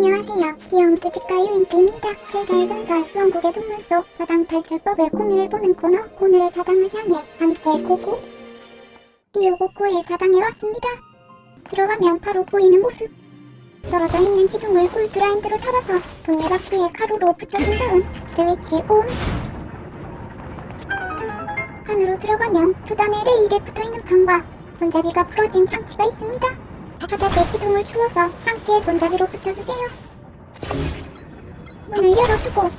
안녕하세요. 수집가 유인크입니다. 제가의 전설, 왕국의 동물 속 사당 탈출법을 공유해보는 코너, 오늘의 사당을 향해 함께 고고! 리오고코의 사당에 왔습니다. 들어가면 바로 보이는 모습. 떨어져 있는 기둥을 울트라인드로 잡아서 동네바퀴에 가로로 붙여준 다음 스위치 온! 안으로 들어가면 두 단의 레일에 붙어있는 판과 손잡이가 풀어진 장치가 있습니다. 바닥에 기둥을 주워서 장치에 손잡이로 붙여주세요. 문을 열어주고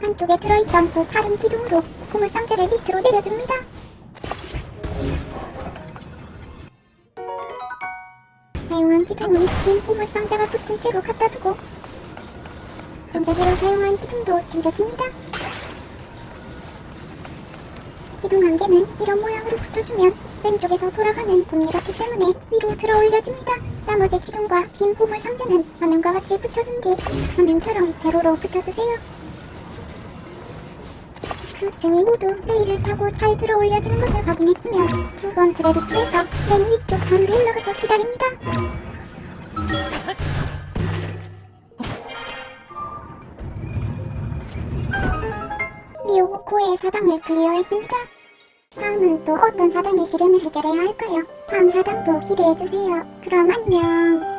한쪽에 들어있던 그 다른 기둥으로 고물상자를 밑으로 내려줍니다. 사용한 기둥은 긴 고물상자가 붙은 채로 갖다 두고 손잡이로 사용한 기둥도 챙겨줍니다. 기둥 한 개는 이런 모양으로 붙여주면 왼쪽에서 돌아가는 돕니바퀴 때문에 위로 들어 올려줍니다. 나머지 기둥과 빈 보물 상자는 화면과 같이 붙여준 뒤 화면처럼 세로로 붙여주세요. 두 층이 모두 레일을 타고 잘 들어 올려주는 것을 확인했으면 두 번 드래프트해서 맨 위쪽 반으로 올라가서 기다립니다. 리오고코의 사당을 클리어했습니다. 다음은 또 어떤 사당의 시련을 해결해야 할까요? 다음 사당도 기대해주세요. 그럼 안녕.